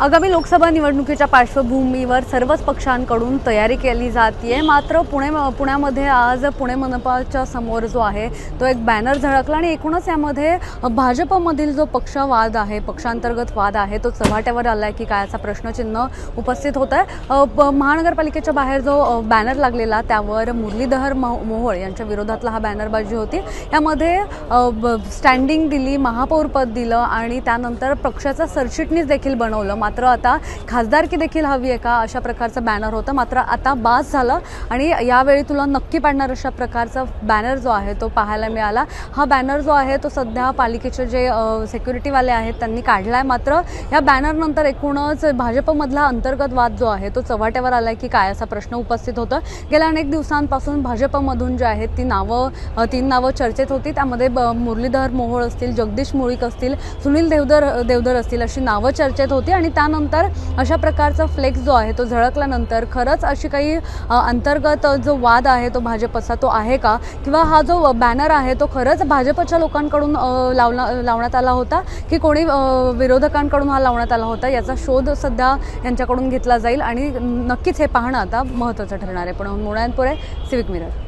आगामी लोकसभा निवडणुकीच्या पार्श्वभूमीवर सर्वच पक्षांकडून तयारी केली जाते मात्र पुणे पुण्यामध्ये आज पुणे मनपाच्या समोर जो आहे तो एक बॅनर झळकला आणि एकूणच यामध्ये भाजपमधील जो पक्षवाद आहे पक्षांतर्गत वाद आहे तो चव्हाट्यावर आला आहे की काय असा प्रश्नचिन्ह उपस्थित होत आहे महानगरपालिकेच्या बाहेर जो बॅनर लागलेला त्यावर मुरलीधर मो- मोहोळ यांच्या विरोधातला हा बॅनरबाजी होती. यामध्ये ब- स्टँडिंग दिली महापौरपद दिलं आणि त्यानंतर पक्षाचा सरचिटणीस देखील बनवलं. मात्र आता खासदारकी देखील हवी आहे का? अशा प्रकारचं बॅनर होतं. मात्र आता बास झालं आणि यावेळी तुला नक्की पाडणार अशा प्रकारचा बॅनर जो आहे तो पाहायला मिळाला. हा बॅनर जो आहे तो सध्या पालिकेचे जे सेक्युरिटीवाले आहेत त्यांनी काढला आहे मात्र या बॅनरनंतर एकूणच भाजपमधला अंतर्गत वाद जो आहे तो चव्हाट्यावर आला आहे की काय असा प्रश्न उपस्थित होता. गेल्या अनेक दिवसांपासून भाजपमधून जे आहेत ती नावं तीन नावं चर्चेत होती. त्यामध्ये ब- मुरलीधर मोहोळ असतील जगदीश मुळीक असतील सुनील देवधर देवधर असतील अशी नावं चर्चेत होती आणि त्यानंतर अशा प्रकारचा फ्लेक्स जो आहे तो झळकल्यानंतर खरंच अशी काही अंतर्गत जो वाद आहे तो भाजपचा तो आहे का? किंवा हा जो बॅनर आहे तो खरंच भाजपच्या लोकांकडून लावला लावण्यात आला होता? की कोणी विरोधकांकडून हा लावण्यात आला होता? याचा शोध सध्या यांच्याकडून घेतला जाईल आणि नक्कीच हे पाहणं आता महत्त्वाचं ठरणार आहे. पण मुळ्यांपुरे सिविक मिरर